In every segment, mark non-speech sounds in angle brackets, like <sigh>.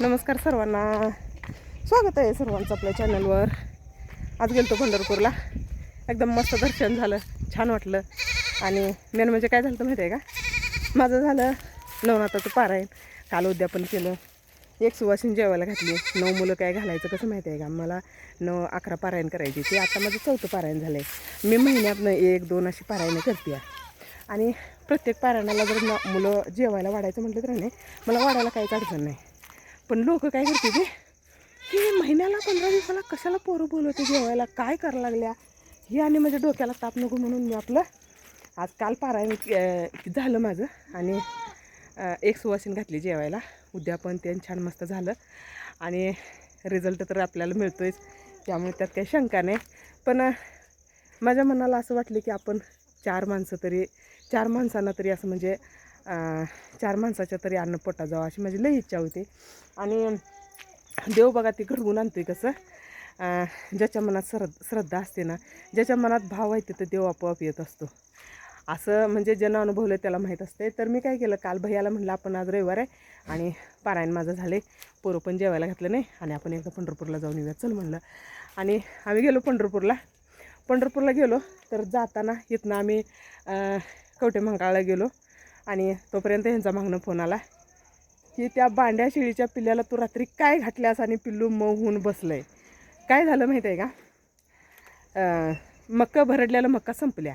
नमस्कार सर्वांना. स्वागत आहे सर्वांचं आपल्या चॅनलवर आज गेलतो पंढरपूरला. एकदम मस्त दर्शन झालं छान वाटलं. आणि मेन म्हणजे काय झालं तर माहिती आहे का? माझं झालं नवनाथाचं पारायण. काल उद्यापन केलं. एक सुवासीन जेवायला घातली नऊ मुलं काय घालायचं कसं माहिती आहे का? मला नऊ अकरा पारायण करायची ते आता माझं चौथं पारायण झालं आहे मी महिन्यातनं एक दोन अशी पारायणं करते आणि प्रत्येक पारायणाला जर न मुलं जेवायला वाढायचं म्हटलं तर नाही. मला वाढायला काहीच अडचण नाही. पण लोक काय करते ते की महिन्याला पंधरा दिवसाला कशाला पोरं बोलवते जेवायला? काय करायला लागल्या? हे आणि माझ्या डोक्याला ताप नको म्हणून मी आपलं आज काल पारायण झालं माझं. आणि एक सुवासीन घातली जेवायला. उद्या पण ते छान मस्त झालं. आणि रिझल्ट तर आपल्याला मिळतोयच. त्यामुळे त्यात काही शंका नाही. पण माझ्या मनाला असं वाटलं की आपण चार माणसं तरी चार माणसांना तरी असं म्हणजे चार माणसाच्या तरी अन्न पोटा जावं अशी माझी लई इच्छा होती. आणि देव बघा ते घडवून आणतोय कसं. ज्याच्या मनात श्रद्ध श्रद्धा असते ना ज्याच्या मनात भाव आहे तिथं देव आपोआप येत असतो. असं म्हणजे ज्यांना अनुभवलं त्याला माहीत असते तर मी काय केलं काल भैयाला म्हणलं आपण आज रविवार आहे आणि पारायण माझं झाले पोरं पण जेवायला घातलं नाही आणि आपण एकदा पंढरपूरला जाऊन येऊया. चल म्हणलं. आणि आम्ही गेलो पंढरपूरला. पंढरपूरला गेलो तर जाताना इथनं आम्ही कवटे महाकाळला गेलो. आणि तोपर्यंत ह्यांचा मागणं फोन आला की त्या बांड्या शेळीच्या पिल्ल्याला तू रात्री काय घातल्यास आणि पिल्लू मऊ होऊन बसलं आहे काय झालं माहीत आहे का मक्का भरडल्याला मक्का संपल्या.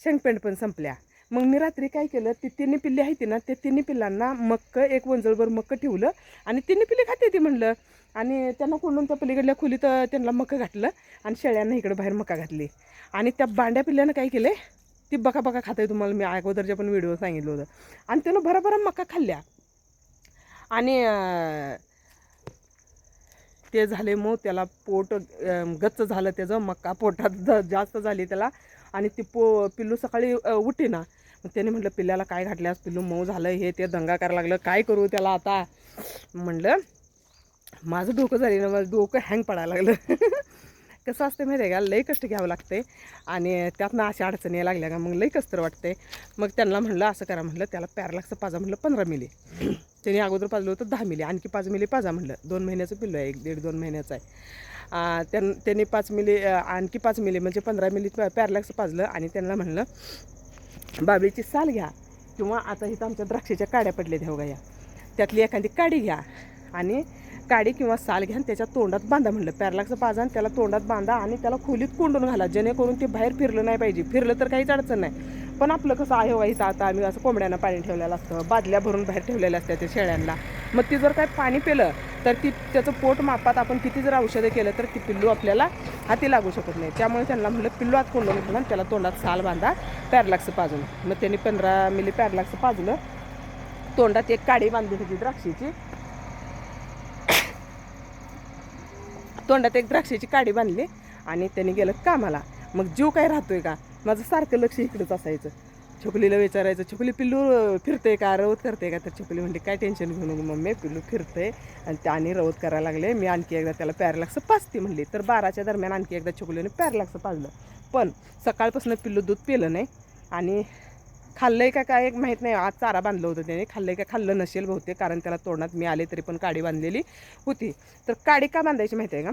शेंगपेंड पण संपल्या. मग मी रात्री काय केलं? ती तिन्ही पिल्ली आहे ती ना त्या तिन्ही पिल्लांना मक्क एक वंजळभर मक्क ठेवलं आणि तिन्ही पिल्ली खाते ती म्हणलं. आणि त्यांना कोंडून त्या पलीकडल्या खोलीत त्यांना मक्क घातलं आणि शेळ्यांना इकडं बाहेर मक्का घातली. आणि त्या बांड्या पिल्ल्यानं काय केलं ती बका बका खाते तुम्हाला. मी अगोदरच्या पण व्हिडिओ सांगितलं होतं. आणि त्यानं भराभरा मका खाल्ल्या. आणि ते झाले मग त्याला पोट गच्च झालं त्याचं. मका पोटात जास्त झाली त्याला. आणि ती पो पिल्लू सकाळी उठे ना मग त्याने म्हटलं पिल्ल्याला काय घातल्यास? पिल्लू मऊ झालं. हे ते दंगा करायला लागलं. काय करू त्याला आता? म्हणलं माझं डोकं झाली ना माझं डोकं हँग पडायला लागलं. <laughs> कसं असतं माहिती आहे का? लई कष्ट घ्यावं लागते. आणि त्यातनं अशा अडचणी यायला लागल्या का? मग लई कस्तर वाटते. मग त्यांना म्हणलं असं करा म्हणलं त्याला पॅरलाक्सचं पाजा म्हणलं पंधरा मिली. <clears throat> त्यांनी अगोदर पाजलं होतं दहा मिली. आणखी पाच मिली पाजा म्हणलं. दोन महिन्याचं पिल्लो आहे एक दीड दोन महिन्याचं आहे. त्यां त्यांनी पाच मिली आणखी पाच मिली म्हणजे पंधरा मिली पॅरलॅक्स पाजलं. आणि त्यांना म्हणलं बाबळीची साल घ्या किंवा आता इथं आमच्या द्राक्षाच्या काड्या पडल्या हो त्या या त्यातली एखादी काडी घ्या. आणि काडी किंवा साल घ्या आणि त्याच्या तोंडात बांधा म्हणलं. पॅरलाक्सचं पाजा आणि त्याला तोंडात बांधा आणि त्याला खोलीत कोंडून घाला. जेणेकरून ते बाहेर फिरलं नाही पाहिजे. फिरलं तर काहीच अडचण नाही. पण आपलं कसं आहे व्हायचं आता आम्ही असं कोंबड्यांना पाणी ठेवलेलं असतं. बादल्या भरून बाहेर ठेवलेल्या असतात त्या शेळ्यांना. मग ती जर काय पाणी पिलं तर ती त्याचं पोट मापात आपण किती जर औषधं केलं तर ती पिल्लू आपल्याला हाती लागू शकत नाही. त्यामुळे त्यांना म्हणलं पिल्लू आत कोंडून घाला त्याला तोंडात साल बांधा पॅरलाक्स पाजून. मग त्यांनी पंधरा मिली पॅरलाक्स पाजलं. तोंडात एक काडी बांधली होती द्राक्षीची. तोंडात एक द्राक्षाची काडी बांधली आणि त्यांनी गेलं कामाला. मग जीव काय राहतोय का? माझं सारखं लक्ष इकडंच असायचं. छोकलीला विचारायचं छोकली पिल्लू फिरते फिरतंय का? रवत करते का? तर छोकली म्हणते काय टेन्शन घेऊ नको मम्मी पिल्लू फिरतंय. आणि त्याने रवत करायला लागले. मी आणखी एकदा त्याला पॅरलॅक्स पाजते म्हणली. तर बाराच्या दरम्यान आणखी एकदा छोकलीने पॅरलॅक्स पाजलं. पण सकाळपासून पिल्लू दूध पिलं नाही आणि खाल्लंय का काय एक माहीत नाही. आज चारा बांधलं होतं त्याने. खाल्लंय का खाल्लं नसेल बहुतेक कारण त्याला तोंडात मी आले तरी पण काडी बांधलेली होती. तर काडी का बांधायची माहिती आहे का?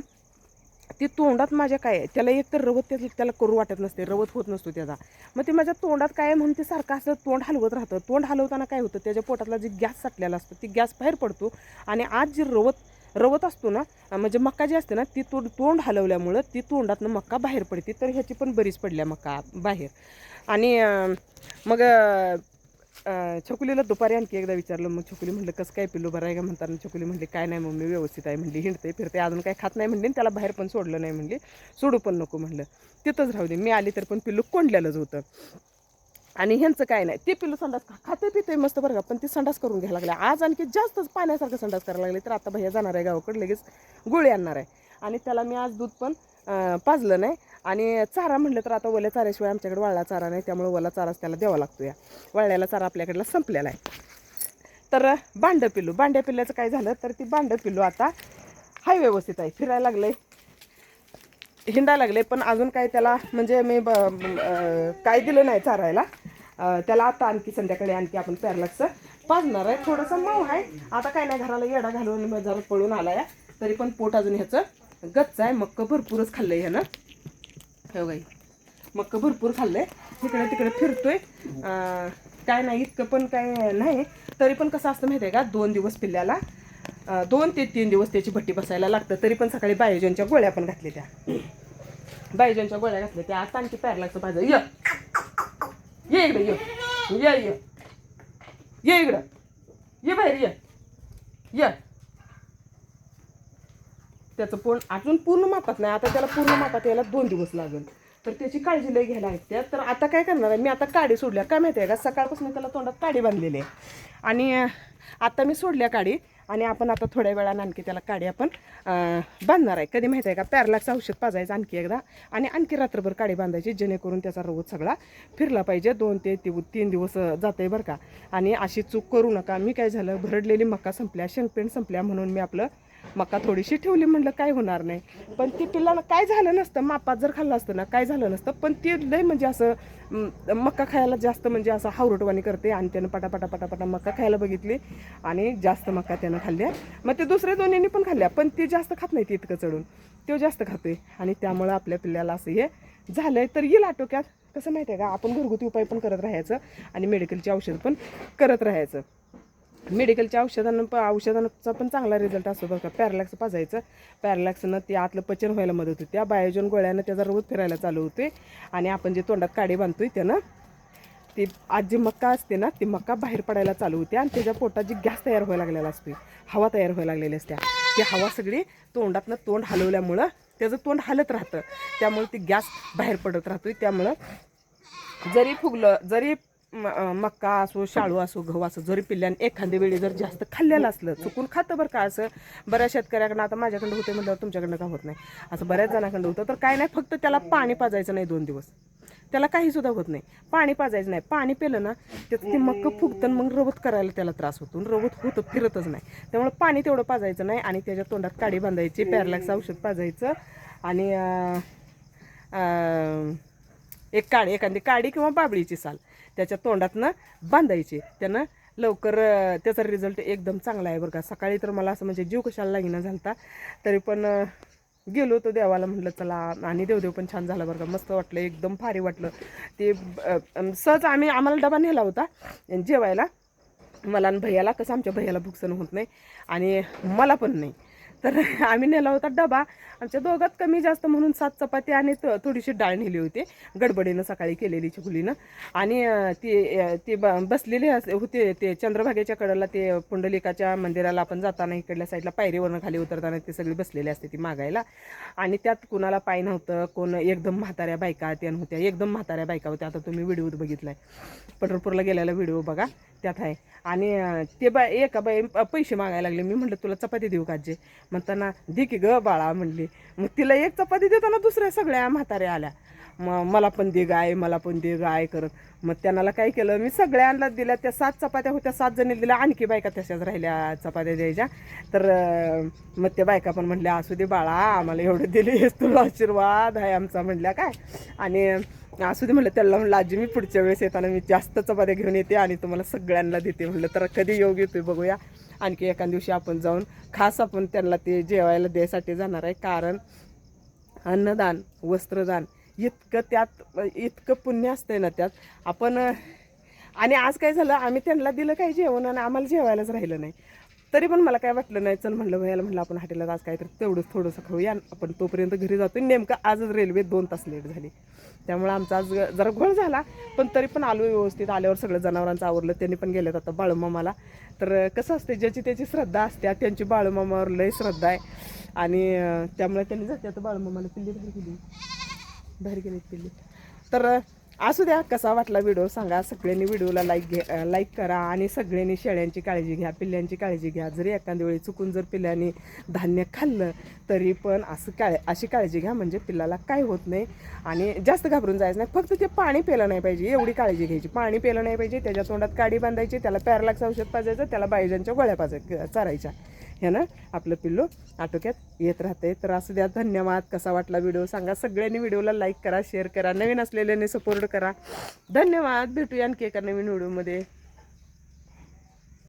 ती तोंडात माझ्या काय आहे? त्याला एक तर रवत त्याला त्याला करू वाटत नसते रवत होत नसतो त्याचा. मग ते माझ्या तोंडात काय म्हणून ते सारखं असं तोंड हलवत राहतं. तोंड हलवताना काय होतं? त्याच्या पोटातला जी गॅस साठलेला असतो ती गॅस बाहेर पडतो. आणि आज जी रवत रवत असतो ना म्हणजे मक्का जी असते ना ती तोंड तोंड हलवल्यामुळं ती तोंडातनं मक्का बाहेर पडते. तर ह्याची पण बरीच पडल्या मक्का बाहेर. आणि मग छोकुलीला दुपारी आणखी एकदा विचारलं मग छोकुली म्हणलं कसं काय पिल्लू? बरं आहे का? म्हणताना छोकुली म्हणली काय नाही मम्मी व्यवस्थित आहे. म्हणली हिंडते फिरते अजून काय खात नाही. म्हणली आणि त्याला बाहेर पण सोडलं नाही. म्हणली सोडू पण नको. म्हणलं तिथंच राहू दे मी आली तर पण पिल्लू कोंडलेलंच होतं. आणि ह्यांचं काय नाही. ते पिल्लू संडास खा- खाते पिते मस्त बरं का पण ते संडास करून घ्यायला लागले. आज आणखी जास्तच पाण्यासारखं संडास करायला लागले तर आता भैया जाणार आहे गावाकडे लगेच गोळी आणणार आहे. आणि त्याला मी आज दूध पण पाजलं नाही. आणि चारा म्हटलं तर आता ओल्या चाऱ्याशिवाय आमच्याकडे वाळला चारा नाही त्यामुळे ओला चाराच त्याला द्यावा लागतो या. वाळल्याला चारा आपल्याकडला संपलेला आहे. तर बांड पिल्लू बांड्या पिल्ल्याचं काय झालं तर ती बांड पिल्लू आता हाय व्यवस्थित आहे फिरायला लागलंय. हिंडायला लागले पण अजून काय त्याला म्हणजे मी ब- काय दिलं नाही चारायला. त्याला आता आणखी संध्याकाळी आणखी आपण पॅरलक्स पाजणार आहे. थोडंसं मऊ आहे. आता काय नाही घराला येडा घालून जरा पळून आला आहे तरी पण पोट अजून ह्याचं गच्च आहे. मक्क भरपूरच खाल्लं आहे ह्यानं. हो गाई मक्क भरपूर खाल्लंय. तिकडे तिकडे फिरतोय. काय नाही इतकं पण काय नाही. तरी पण कसं असतं माहिती आहे का? दोन दिवस पिल्ल्याला दोन ते तीन दिवस त्याची भट्टी बसायला लागतं. तरी पण सकाळी बायोजनच्या गोळ्या पण घातल्या त्या. बायोजनच्या गोळ्या घातल्या त्या. आता आणखी पॅरलाचं पाहिजे य! ये इकडे ये. ये ये. ये इकडं. ये बाहेर ये. ये. त्याचं पण अजून पूर्ण मापात नाही. आता त्याला पूर्ण मापात यायला दोन दिवस लागेल. तर त्याची काळजी लई घ्यायला लागते. तर आता काय करणार आहे? मी आता काडी सोडल्या. काय माहिती आहे का? सकाळपासून त्याला तोंडात काडी बांधलेली आहे. आणि आता मी सोडल्या काडी. आणि आपण आता थोड्या वेळानं आणखी त्याला काडी आपण बांधणार आहे. कधी माहिती आहे का? पॅरलाक्स औषध पाजायचं आणखी एकदा. आणि आणखी रात्रभर काडी बांधायची जेणेकरून त्याचा रवत सगळा फिरला पाहिजे. दोन ते तीन दिवस जाते बरं का. आणि अशी चूक करू नका. मी काय झालं? भरडलेली मका संपल्या शेंगपेंड संपल्या म्हणून मी आपलं मका थोडीशी ठेवली म्हणलं काय होणार नाही. पण ती पिल्लाला काय झालं नसतं मापात जर खाल्लं असतं ना काय झालं नसतं. पण ती लय म्हणजे असं मका खायला जास्त म्हणजे असं हावरटवाणी करते आणि त्यानं पटापटा पटापटा मका खायला बघितली आणि जास्त मका त्यानं खाल्ल्या. मग ते दुसऱ्या दोन्हींनी पण खाल्ल्या पण ती जास्त खात नाही ती इतकं चढून. तो जास्त खातोय आणि त्यामुळं आपल्या पिल्ल्याला असं हे झालंय. तर येईल आटोक्यात. कसं माहिती आहे का आपण घरगुती उपाय पण करत राहायचं आणि मेडिकलची औषध पण करत राहायचं. मेडिकलच्या औषधानं प औषधांचा पण चांगला रिझल्ट असतो बरं का. पॅरलॅक्स पाजायचं. पॅरलॅक्सनं ते आतलं पचन व्हायला मदत होते. त्या बायोजन गोळ्यानं त्याचा रोज फिरायला चालू होते. आणि आपण जे तोंडात काडी बांधतोय त्यानं ती आज जी मक्का असते ना ती मक्का बाहेर पडायला चालू होते आणि त्याच्या पोटात जी गॅस तयार व्हायला लागलेला असतो हवा तयार व्हायला लागलेली असते. ती हवा सगळी तोंडातनं तोंड हलवल्यामुळं त्याचं तोंड हलत राहतं. त्यामुळे ती गॅस बाहेर पडत राहतो त्यामुळं जरी फुगलं जरी मक्का असो शाळू असो गहू असो जरी पिल्ल्याने एखाद्या वेळी जर जास्त खाल्लेलं असलं चुकून खातं बरं का असं? बऱ्याच शेतकऱ्याकडनं आता माझ्याकडं होते म्हटल्यावर तुमच्याकडनं का होत नाही? असं बऱ्याच जणांकडं होतं. तर काय नाही फक्त त्याला पाणी पाजायचं नाही दोन दिवस. त्याला काही सुद्धा होत नाही. पाणी पाजायचं नाही. पाणी पेलं ना त्याचं ते मक्क फुगतं आणि मग रवत करायला त्याला त्रास होतो. आणि रवत होतं फिरतच नाही. त्यामुळे पाणी तेवढं पाजायचं नाही आणि त्याच्या तोंडात काडी बांधायची पॅरलॅक्स औषध पाजायचं आणि एक काडी एखादी काडी किंवा बाबळीची साल. त्याच्या तोंडातनं बांधायचे. त्यानं लवकर त्याचा रिझल्ट एकदम चांगला आहे बरं का. सकाळी तर मला असं म्हणजे जीव कशाला लागेना झालता. तरी पण गेलो होतो देवाला म्हटलं चला आणि देवदेव पण छान झाला बरं का. मस्त वाटलं एकदम भारी वाटलं. ते सहज आम्ही आम्हाला डबा नेला होता. जेवायला मला आणि भैयाला कसं आमच्या भैयाला भुकसण होत नाही आणि मला पण नाही. तर <laughs> आम्ही नेला होता डबा. आमच्या दोघात कमी जास्त म्हणून सात चपाती आणि थोडीशी डाळ नेली होती. गडबडीनं सकाळी केलेली चिकुलीनं आणि ती ती ब बसलेली अस- होते ते चंद्रभागेच्या कडेला ते पुंडलिकाच्या मंदिराला आपण जाताना इकडल्या साईडला पायरीवरनं खाली उतरताना ते सगळी बसलेली असते ती मागायला. आणि त्यात कुणाला पाय नव्हतं कोण एकदम म्हाताऱ्या बायका त्या होत्या एकदम म्हाताऱ्या बायका होत्या. आता तुम्ही व्हिडिओ बघितलाय. पंढरपूरला गेलेला व्हिडिओ बघा. त्यात आहे. आणि ते बा एका बाई पैसे मागायला लागले. मी म्हटलं तुला चपाती देऊ का म्हणताना दे की ग बाळा म्हणली. मग तिला एक चपाती देताना दुसऱ्या सगळ्या म्हाताऱ्या आल्या. मग मला पण दे गाय मला पण दे गाय करत मग त्यांना काय केलं मी सगळ्यांना दिल्या. त्या सात चपात्या होत्या. सात जणी दिल्या. आणखी बायका तशाच राहिल्या चपात्या द्यायच्या. तर मग त्या बायका पण म्हणल्या असू दे बाळा आम्हाला एवढं दिले. तुला आशीर्वाद आहे आमचा म्हणल्या काय. आणि असू दे म्हणलं त्याला म्हणलं आजी मी पुढच्या वेळेस येताना मी जास्त चपात्या घेऊन येते आणि तुम्हाला सगळ्यांना देते म्हणलं तर कधी योग येतोय बघूया. आणखी एका दिवशी आपण जाऊन खास आपण त्यांना ते जेवायला द्यायसाठी जाणार आहे कारण अन्नदान वस्त्रदान इतकं त्यात इतकं पुण्य असतंय ना त्यात. आपण आणि आज काय झालं आम्ही त्यांना दिलं काही जेवण आणि आम्हाला जेवायलाच राहिलं नाही. तरी पण मला काय वाटलं नाही चल म्हणलं भैयाला म्हणलं आपण हॉटेलला आज काहीतरी तेवढंच थोडंसं खाऊया. आपण तोपर्यंत घरी जातो नेमकं आजच रेल्वे दोन तास लेट झाली. त्यामुळे आमचा आज जरा घोळ झाला पण तरी पण आलो व्यवस्थित. आल्यावर सगळं जनावरांचं आवरलं त्यांनी पण गेलेत आता बाळूमामाला. तर कसं असते ज्याची त्याची श्रद्धा असते त्यांची बाळूमामावर लय श्रद्धा आहे. आणि त्यामुळे त्यांनी जाते. आता बाळूमामाला पिल्ली बाहेर गेली. बाहेर गेली पिल्ली. तर असू द्या कसा वाटला व्हिडिओ सांगा. सगळ्यांनी व्हिडिओला लाईक घ्या लाईक करा आणि सगळ्यांनी शेळ्यांची काळजी घ्या पिल्ल्यांची काळजी घ्या. जरी एखाद्या वेळी चुकून जर पिल्ल्याने धान्य खाल्लं तरी पण असं काळ अशी काळजी घ्या म्हणजे पिल्लाला काय होत नाही आणि जास्त घाबरून जायचं नाही. फक्त ते पाणी प्यायलं नाही पाहिजे एवढी काळजी घ्यायची. पाणी प्यायलं नाही पाहिजे त्याच्या तोंडात काडी बांधायची त्याला पॅरलाक्स औषध पाजायचं त्याला बायजांच्या गोळ्या पाजाय चारायच्या. ह्यानं आपलं पिल्लू आटोक्यात येत राहते तर असू द्या धन्यवाद. कसा वाटला व्हिडिओ सांगा. सगळ्यांनी व्हिडिओला लाईक करा शेअर करा. नवीन असलेल्यांनी सपोर्ट करा. धन्यवाद. भेटूया आणखी एका नवीन व्हिडिओमध्ये